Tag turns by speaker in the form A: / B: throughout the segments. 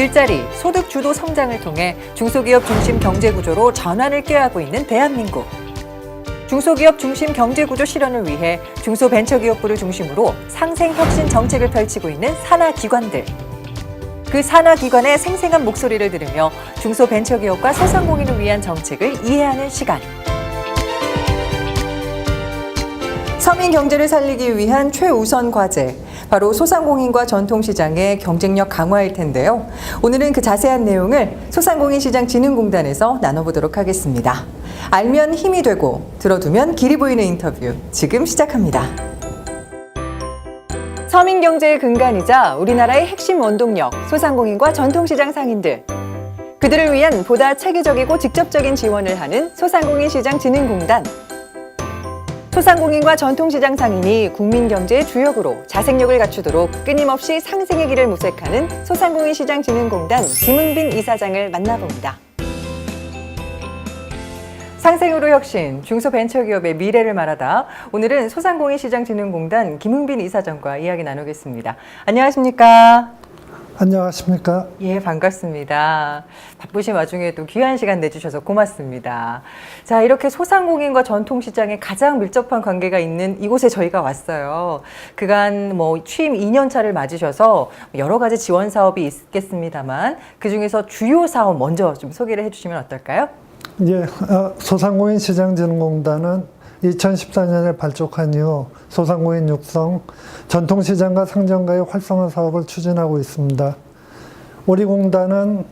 A: 일자리, 소득 주도 성장을 통해 중소기업 중심 경제 구조로 전환을 꾀하고 있는 대한민국. 중소기업 중심 경제 구조 실현을 위해 중소벤처기업부를 중심으로 상생 혁신 정책을 펼치고 있는 산하 기관들. 그 산하 기관의 생생한 목소리를 들으며 중소벤처기업과 소상공인을 위한 정책을 이해하는 시간. 서민 경제를 살리기 위한 최우선 과제. 바로 소상공인과 전통시장의 경쟁력 강화일 텐데요. 오늘은 그 자세한 내용을 소상공인시장진흥공단에서 나눠보도록 하겠습니다. 알면 힘이 되고 들어두면 길이 보이는 인터뷰 지금 시작합니다. 서민 경제의 근간이자 우리나라의 핵심 원동력 소상공인과 전통시장 상인들. 그들을 위한 보다 체계적이고 직접적인 지원을 하는 소상공인 시장 진흥공단. 소상공인과 전통시장 상인이 국민 경제의 주역으로 자생력을 갖추도록 끊임없이 상생의 길을 모색하는 소상공인 시장진흥공단 김은빈 이사장을 만나봅니다. 상생으로 혁신, 중소벤처기업의 미래를 말하다. 오늘은 소상공인 시장진흥공단 김은빈 이사장과 이야기 나누겠습니다. 안녕하십니까?
B: 안녕하십니까?
A: 예, 반갑습니다. 바쁘신 와중에도 귀한 시간 내주셔서 고맙습니다. 자, 이렇게 소상공인과 전통시장에 가장 밀접한 관계가 있는 이곳에 저희가 왔어요. 그간 뭐 취임 2년 차를 맞으셔서 여러 가지 지원 사업이 있겠습니다만 그 중에서 주요 사업 먼저 좀 소개를 해주시면 어떨까요?
B: 예, 어, 소상공인 시장진흥공단은 2014년에 발족한 이후 소상공인 육성, 전통시장과 상점가의 활성화 사업을 추진하고 있습니다. 우리 공단은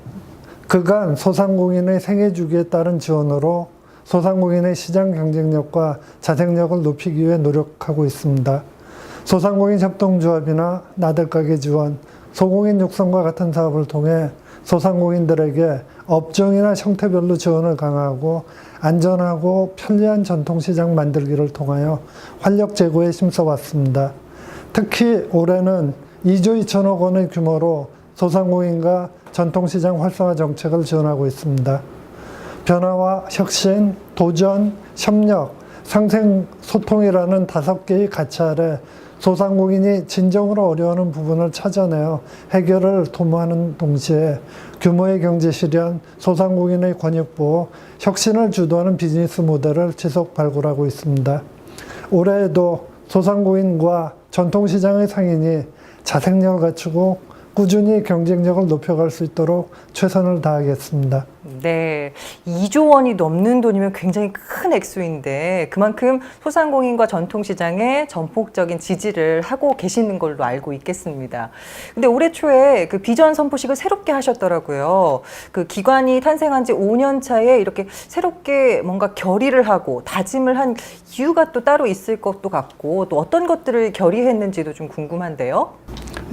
B: 그간 소상공인의 생애 주기에 따른 지원으로 소상공인의 시장 경쟁력과 자생력을 높이기 위해 노력하고 있습니다. 소상공인 협동조합이나 나들가게 지원, 소공인 육성과 같은 사업을 통해 소상공인들에게 업종이나 형태별로 지원을 강화하고 안전하고 편리한 전통시장 만들기를 통하여 활력 제고에 힘써왔습니다. 특히 올해는 2조 2천억 원의 규모로 소상공인과 전통시장 활성화 정책을 지원하고 있습니다. 변화와 혁신, 도전, 협력, 상생, 소통이라는 다섯 개의 가치 아래 소상공인이 진정으로 어려워하는 부분을 찾아내어 해결을 도모하는 동시에 규모의 경제 실현, 소상공인의 권익 보호, 혁신을 주도하는 비즈니스 모델을 지속 발굴하고 있습니다. 올해에도 소상공인과 전통시장의 상인이 자생력을 갖추고 꾸준히 경쟁력을 높여갈 수 있도록 최선을 다하겠습니다.
A: 네, 2조 원이 넘는 돈이면 굉장히 큰 액수인데 그만큼 소상공인과 전통시장에 전폭적인 지지를 하고 계시는 걸로 알고 있겠습니다. 근데 올해 초에 그 비전 선포식을 새롭게 하셨더라고요. 그 기관이 탄생한 지 5년 차에 이렇게 새롭게 뭔가 결의를 하고 다짐을 한 이유가 또 따로 있을 것도 같고 또 어떤 것들을 결의했는지도 좀 궁금한데요.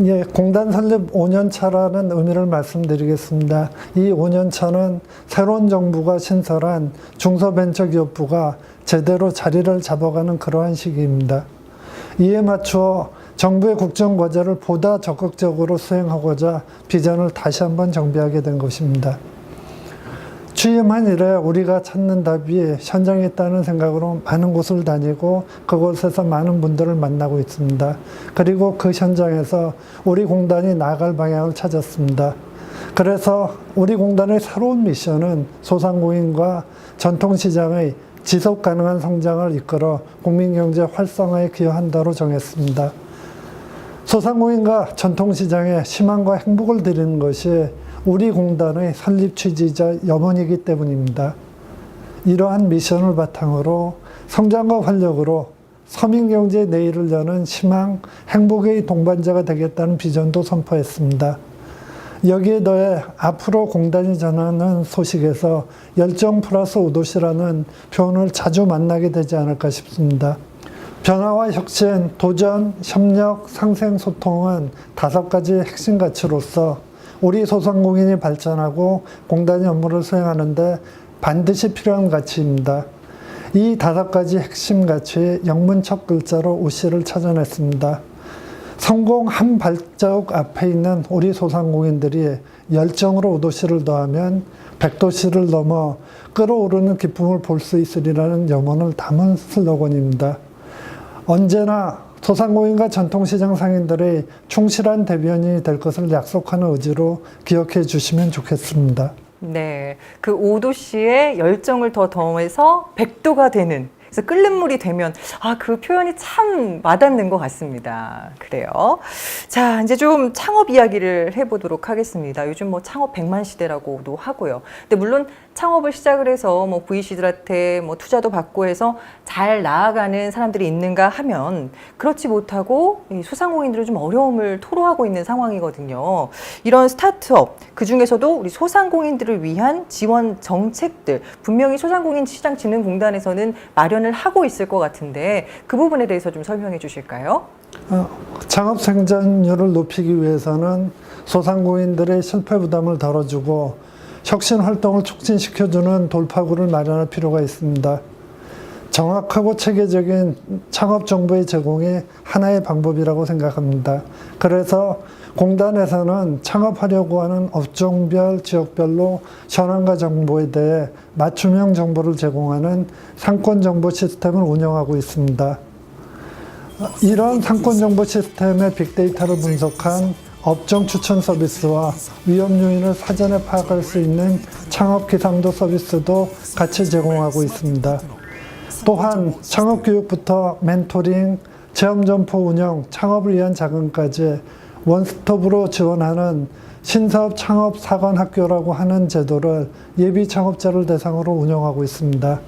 B: 예, 공단 설립 5년 차라는 의미를 말씀드리겠습니다. 이 5년 차는 새로운 정부가 신설한 중소벤처기업부가 제대로 자리를 잡아가는 그러한 시기입니다. 이에 맞추어 정부의 국정 과제를 보다 적극적으로 수행하고자 비전을 다시 한번 정비하게 된 것입니다. 취임한 이래 우리가 찾는 답이 현장에 있다는 생각으로 많은 곳을 다니고 그곳에서 많은 분들을 만나고 있습니다. 그리고 그 현장에서 우리 공단이 나아갈 방향을 찾았습니다. 그래서 우리 공단의 새로운 미션은 소상공인과 전통시장의 지속 가능한 성장을 이끌어 국민경제 활성화에 기여한다로 정했습니다. 소상공인과 전통시장에 희망과 행복을 드리는 것이 우리 공단의 설립 취지자 염원이기 때문입니다. 이러한 미션을 바탕으로 성장과 활력으로 서민경제의 내일을 여는 희망, 행복의 동반자가 되겠다는 비전도 선포했습니다. 여기에 더해 앞으로 공단이 전하는 소식에서 열정 플러스 오도시라는 표현을 자주 만나게 되지 않을까 싶습니다. 변화와 혁신, 도전, 협력, 상생, 소통은 다섯 가지 핵심 가치로서 우리 소상공인이 발전하고 공단이 업무를 수행하는데 반드시 필요한 가치입니다. 이 다섯 가지 핵심 가치 영문 첫 글자로 우씨를 찾아냈습니다. 성공 한 발자국 앞에 있는 우리 소상공인들이 열정으로 오도시를 더하면 백도시를 넘어 끌어오르는 기쁨을 볼 수 있으리라는 염원을 담은 슬로건입니다. 언제나 소상공인과 전통시장 상인들의 충실한 대변인이 될 것을 약속하는 의지로 기억해 주시면 좋겠습니다.
A: 네. 그 5도 씨의 열정을 더 더해서 100도가 되는 그래서 끓는 물이 되면 아 그 표현이 참 와닿는 것 같습니다. 그래요. 자 이제 좀 창업 이야기를 해보도록 하겠습니다. 요즘 뭐 창업 백만 시대라고도 하고요. 근데 물론 창업을 시작을 해서 뭐 VC들한테 뭐 투자도 받고 해서 잘 나아가는 사람들이 있는가 하면 그렇지 못하고 이 소상공인들은 좀 어려움을 토로하고 있는 상황이거든요. 이런 스타트업 그 중에서도 우리 소상공인들을 위한 지원 정책들 분명히 소상공인 시장 진흥공단에서는 마련을 하고 있을 것 같은데 그 부분에 대해서 좀 설명해 주실까요?
B: 어, 창업 생존율을 높이기 위해서는 소상공인들의 실패 부담을 덜어주고 혁신 활동을 촉진시켜주는 돌파구를 마련할 필요가 있습니다. 정확하고 체계적인 창업 정보의 제공이 하나의 방법이라고 생각합니다. 그래서 공단에서는 창업하려고 하는 업종별, 지역별로 현황과 정보에 대해 맞춤형 정보를 제공하는 상권 정보 시스템을 운영하고 있습니다. 이런 상권 정보 시스템의 빅데이터를 분석한 업종 추천 서비스와 위험 요인을 사전에 파악할 수 있는 창업 기상도 서비스도 같이 제공하고 있습니다. 또한 창업 교육부터 멘토링, 체험 점포 운영, 창업을 위한 자금까지 원스톱으로 지원하는 신사업 창업 사관 학교라고 하는 제도를 예비 창업자를 대상으로 운영하고 있습니다.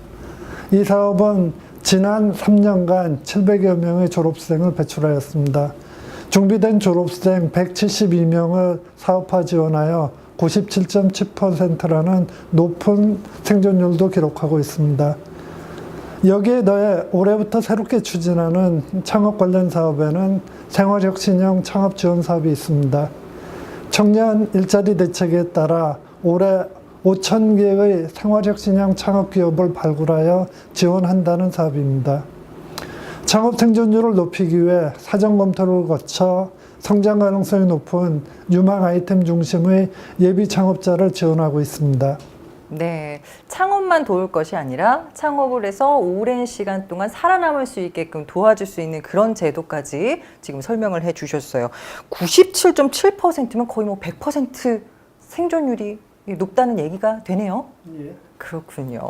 B: 이 사업은 지난 3년간 700여 명의 졸업생을 배출하였습니다. 준비된 졸업생 172명을 사업화 지원하여 97.7%라는 높은 생존율도 기록하고 있습니다. 여기에 더해 올해부터 새롭게 추진하는 창업 관련 사업에는 생활혁신형 창업 지원 사업이 있습니다. 청년 일자리 대책에 따라 올해 5천 개의 생활혁신형 창업 기업을 발굴하여 지원한다는 사업입니다. 창업 생존율을 높이기 위해 사전 검토를 거쳐 성장 가능성이 높은 유망 아이템 중심의 예비 창업자를 지원하고 있습니다.
A: 네, 창업만 도울 것이 아니라 창업을 해서 오랜 시간 동안 살아남을 수 있게끔 도와줄 수 있는 그런 제도까지 지금 설명을 해 주셨어요. 97.7%면 거의 뭐 100% 생존율이 높다는 얘기가 되네요. 그렇군요.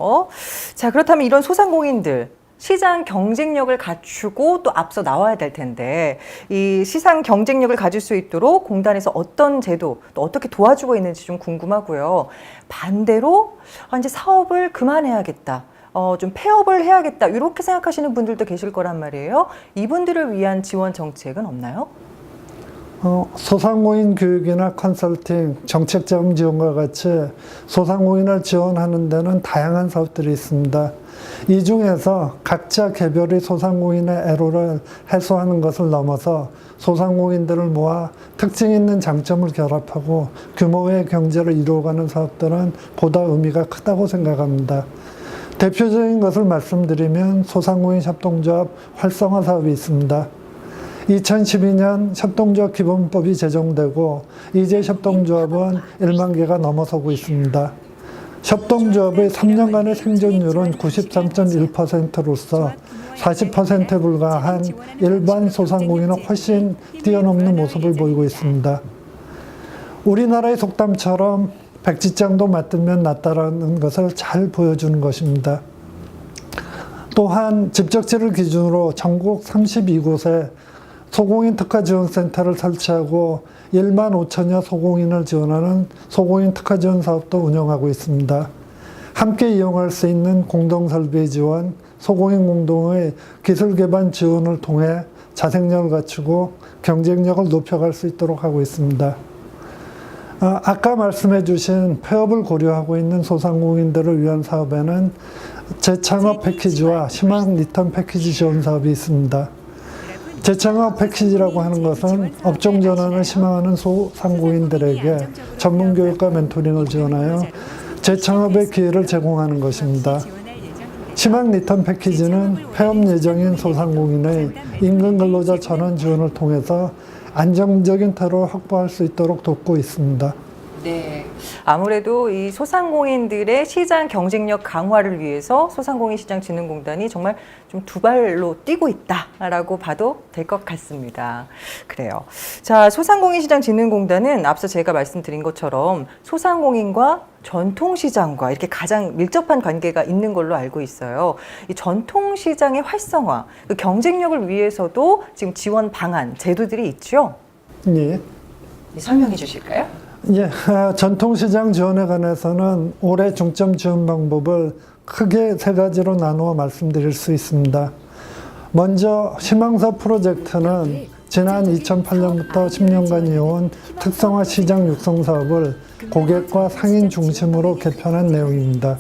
A: 자, 그렇다면 이런 소상공인들 시장 경쟁력을 갖추고 또 앞서 나와야 될 텐데 이 시장 경쟁력을 가질 수 있도록 공단에서 어떤 제도 또 어떻게 도와주고 있는지 좀 궁금하고요. 반대로 아, 이제 사업을 그만해야겠다. 어, 좀 폐업을 해야겠다. 이렇게 생각하시는 분들도 계실 거란 말이에요. 이분들을 위한 지원 정책은 없나요?
B: 어, 소상공인 교육이나 컨설팅, 정책자금 지원과 같이 소상공인을 지원하는 데는 다양한 사업들이 있습니다. 이 중에서 각자 개별의 소상공인의 애로를 해소하는 것을 넘어서 소상공인들을 모아 특징 있는 장점을 결합하고 규모의 경제를 이루어가는 사업들은 보다 의미가 크다고 생각합니다. 대표적인 것을 말씀드리면 소상공인 협동조합 활성화 사업이 있습니다. 2012년 협동조합 기본법이 제정되고 이제 협동조합은 1만 개가 넘어서고 있습니다. 협동조합의 3년간의 생존율은 93.1%로서 40%에 불과한 일반 소상공인은 훨씬 뛰어넘는 모습을 보이고 있습니다. 우리나라의 속담처럼 백지장도 맞들면 낫다라는 것을 잘 보여주는 것입니다. 또한 집적지를 기준으로 전국 32곳에 소공인 특화 지원 센터를 설치하고 1만 5천여 소공인을 지원하는 소공인 특화 지원 사업도 운영하고 있습니다. 함께 이용할 수 있는 공동 설비 지원, 소공인 공동의 기술 개발 지원을 통해 자생력을 갖추고 경쟁력을 높여갈 수 있도록 하고 있습니다. 아, 아까 말씀해 주신 폐업을 고려하고 있는 소상공인들을 위한 사업에는 재창업 패키지와 희망 리턴 패키지 지원 사업이 있습니다. 재창업 패키지라고 하는 것은 업종 전환을 희망하는 소상공인들에게 전문 교육과 멘토링을 지원하여 재창업의 기회를 제공하는 것입니다. 희망 리턴 패키지는 폐업 예정인 소상공인의 임금 근로자 전환 지원을 통해서 안정적인 퇴로를 확보할 수 있도록 돕고 있습니다.
A: 네. 아무래도 이 소상공인들의 시장 경쟁력 강화를 위해서 소상공인 시장 진흥공단이 정말 좀 두 발로 뛰고 있다라고 봐도 될 것 같습니다. 그래요. 자, 소상공인 시장 진흥공단은 앞서 제가 말씀드린 것처럼 소상공인과 전통시장과 이렇게 가장 밀접한 관계가 있는 걸로 알고 있어요. 이 전통시장의 활성화, 그 경쟁력을 위해서도 지금 지원 방안, 제도들이 있죠.
B: 예.
A: 설명해 주실까요?
B: 예, 아, 전통시장 지원에 관해서는 올해 중점 지원 방법을 크게 세 가지로 나누어 말씀드릴 수 있습니다. 먼저 희망사 프로젝트는 지난 2008년부터 10년간 이어온 특성화 시장 육성 사업을 고객과 상인 중심으로 개편한 내용입니다.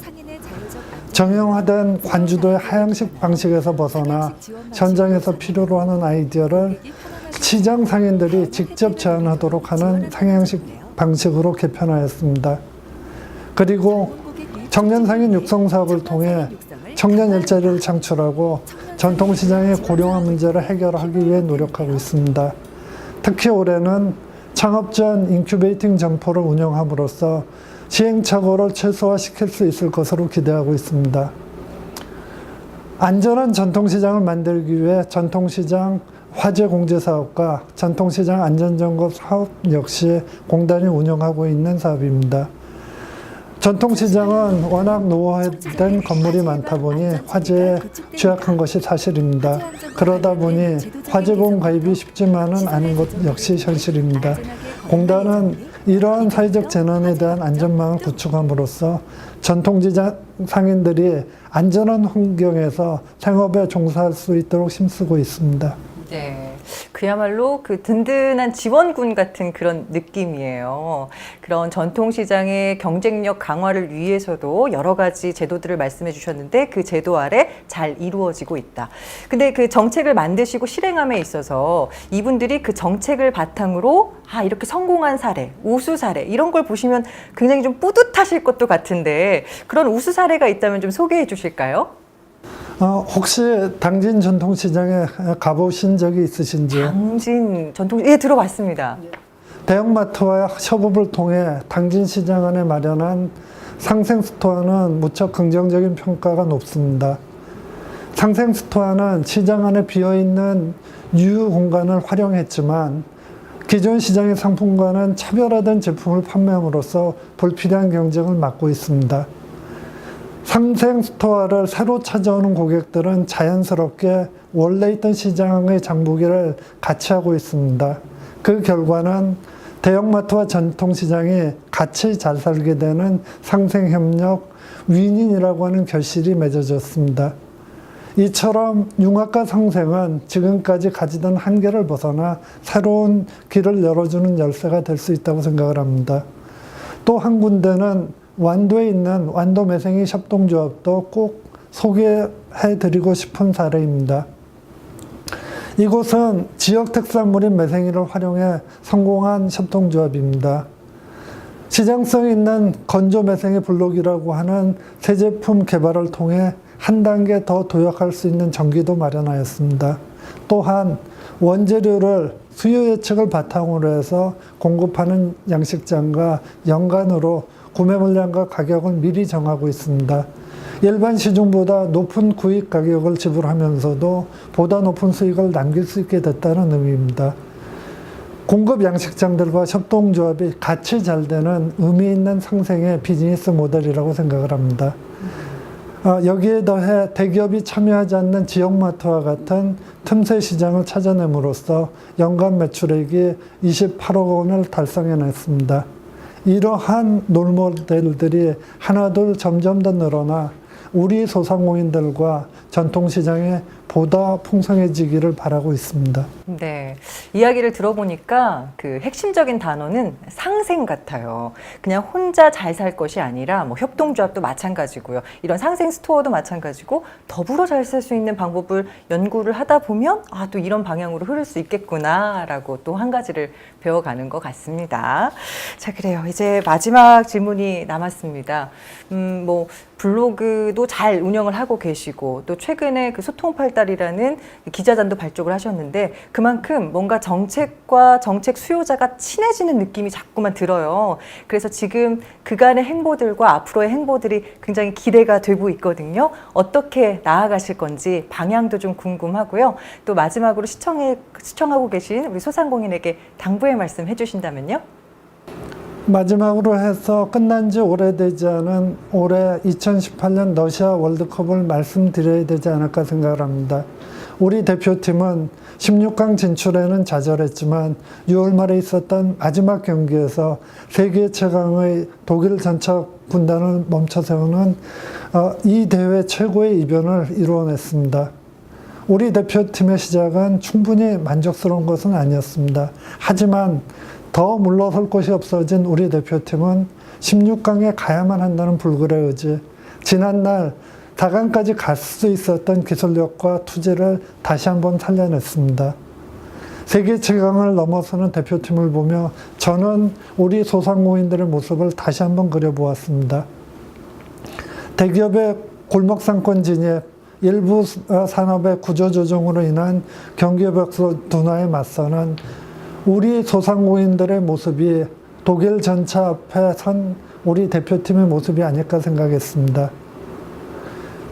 B: 정형화된 관주도의 하향식 방식에서 벗어나 현장에서 필요로 하는 아이디어를 시장 상인들이 직접 제안하도록 하는 상향식 방식으로 개편하였습니다. 그리고 청년 상인 육성 사업을 통해 청년 일자리를 창출하고 전통시장의 고령화 문제를 해결하기 위해 노력하고 있습니다. 특히 올해는 창업 전 인큐베이팅 점포를 운영함으로써 시행착오를 최소화시킬 수 있을 것으로 기대하고 있습니다. 안전한 전통시장을 만들기 위해 전통시장 화재 공제 사업과 전통시장 안전점검 사업 역시 공단이 운영하고 있는 사업입니다. 전통시장은 워낙 노후화된 건물이 많다 보니 화재에 취약한 것이 사실입니다. 그러다 보니 화재보험 가입이 쉽지만은 않은 것 역시 현실입니다. 공단은 이러한 사회적 재난에 대한 안전망을 구축함으로써 전통시장 상인들이 안전한 환경에서 생업에 종사할 수 있도록 힘쓰고 있습니다.
A: 네. 그야말로 그 든든한 지원군 같은 그런 느낌이에요. 그런 전통시장의 경쟁력 강화를 위해서도 여러 가지 제도들을 말씀해 주셨는데 그 제도 아래 잘 이루어지고 있다. 근데 그 정책을 만드시고 실행함에 있어서 이분들이 그 정책을 바탕으로 아, 이렇게 성공한 사례, 우수 사례, 이런 걸 보시면 굉장히 좀 뿌듯하실 것도 같은데 그런 우수 사례가 있다면 좀 소개해 주실까요?
B: 어, 혹시 당진 전통시장에 가보신 적이 있으신지요?
A: 당진 전통, 예, 들어봤습니다.
B: 대형마트와 협업을 통해 당진시장 안에 마련한 상생스토어는 무척 긍정적인 평가가 높습니다. 상생스토어는 시장 안에 비어있는 유휴 공간을 활용했지만 기존 시장의 상품과는 차별화된 제품을 판매함으로써 불필요한 경쟁을 막고 있습니다. 상생 스토어를 새로 찾아오는 고객들은 자연스럽게 원래 있던 시장의 장보기를 같이 하고 있습니다. 그 결과는 대형마트와 전통시장이 같이 잘 살게 되는 상생협력 윈인이라고 하는 결실이 맺어졌습니다. 이처럼 융합과 상생은 지금까지 가지던 한계를 벗어나 새로운 길을 열어주는 열쇠가 될 수 있다고 생각을 합니다. 또 한 군데는 완도에 있는 완도 매생이 협동조합도 꼭 소개해 드리고 싶은 사례입니다. 이곳은 지역 특산물인 매생이를 활용해 성공한 협동조합입니다. 시장성 있는 건조 매생이 블록이라고 하는 새 제품 개발을 통해 한 단계 더 도약할 수 있는 전기도 마련하였습니다. 또한 원재료를 수요 예측을 바탕으로 해서 공급하는 양식장과 연간으로 구매 물량과 가격을 미리 정하고 있습니다. 일반 시중보다 높은 구입 가격을 지불하면서도 보다 높은 수익을 남길 수 있게 됐다는 의미입니다. 공급 양식장들과 협동조합이 같이 잘 되는 의미 있는 상생의 비즈니스 모델이라고 생각을 합니다. 어, 여기에 더해 대기업이 참여하지 않는 지역마트와 같은 틈새 시장을 찾아냄으로써 연간 매출액이 28억 원을 달성해냈습니다. 이러한 롤모델들이 하나둘 점점 더 늘어나 우리 소상공인들과 전통시장에 보다 풍성해지기를 바라고 있습니다.
A: 네. 이야기를 들어보니까 그 핵심적인 단어는 상생 같아요. 그냥 혼자 잘 살 것이 아니라 뭐 협동조합도 마찬가지고요. 이런 상생 스토어도 마찬가지고 더불어 잘 살 수 있는 방법을 연구를 하다 보면 아, 또 이런 방향으로 흐를 수 있겠구나라고 또 한 가지를 배워가는 것 같습니다. 자, 그래요. 이제 마지막 질문이 남았습니다. 음, 뭐 블로그도 잘 운영을 하고 계시고 또 최근에 그 소통 팔달 이라는 기자단도 발족을 하셨는데 그만큼 뭔가 정책과 정책 수요자가 친해지는 느낌이 자꾸만 들어요. 그래서 지금 그간의 행보들과 앞으로의 행보들이 굉장히 기대가 되고 있거든요. 어떻게 나아가실 건지 방향도 좀 궁금하고요. 또 마지막으로 시청해, 시청하고 계신 우리 소상공인에게 당부의 말씀 해주신다면요.
B: 마지막으로 해서 끝난 지 오래되지 않은 올해 2018년 러시아 월드컵을 말씀드려야 되지 않을까 생각을 합니다. 우리 대표팀은 16강 진출에는 좌절했지만 6월 말에 있었던 마지막 경기에서 세계 최강의 독일 전차 군단을 멈춰 세우는 어, 이 대회 최고의 이변을 이루어냈습니다. 우리 대표팀의 시작은 충분히 만족스러운 것은 아니었습니다. 하지만 더 물러설 곳이 없어진 우리 대표팀은 16강에 가야만 한다는 불굴의 의지, 지난날 4강까지 갈 수 있었던 기술력과 투지를 다시 한번 살려냈습니다. 세계 최강을 넘어서는 대표팀을 보며 저는 우리 소상공인들의 모습을 다시 한번 그려보았습니다. 대기업의 골목 상권 진입, 일부 산업의 구조조정으로 인한 경기업 둔화에 맞서는 우리 소상공인들의 모습이 독일 전차 앞에 선 우리 대표팀의 모습이 아닐까 생각했습니다.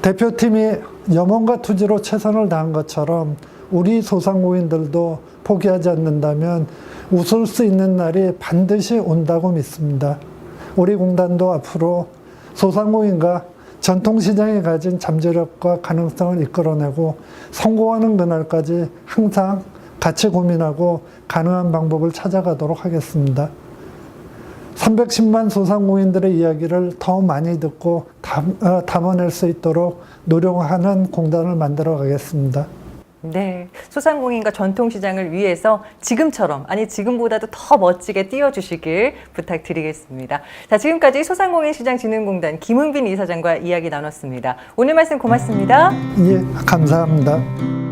B: 대표팀이 염원과 투지로 최선을 다한 것처럼 우리 소상공인들도 포기하지 않는다면 웃을 수 있는 날이 반드시 온다고 믿습니다. 우리 공단도 앞으로 소상공인과 전통시장이 가진 잠재력과 가능성을 이끌어내고 성공하는 그날까지 항상 같이 고민하고 가능한 방법을 찾아가도록 하겠습니다. 310만 소상공인들의 이야기를 더 많이 듣고 담, 어, 담아낼 수 있도록 노력하는 공단을 만들어 가겠습니다.
A: 네, 소상공인과 전통시장을 위해서 지금처럼 아니 지금보다도 더 멋지게 뛰어주시길 부탁드리겠습니다. 자, 지금까지 소상공인시장진흥공단 김은빈 이사장과 이야기 나눴습니다. 오늘 말씀 고맙습니다.
B: 예, 감사합니다.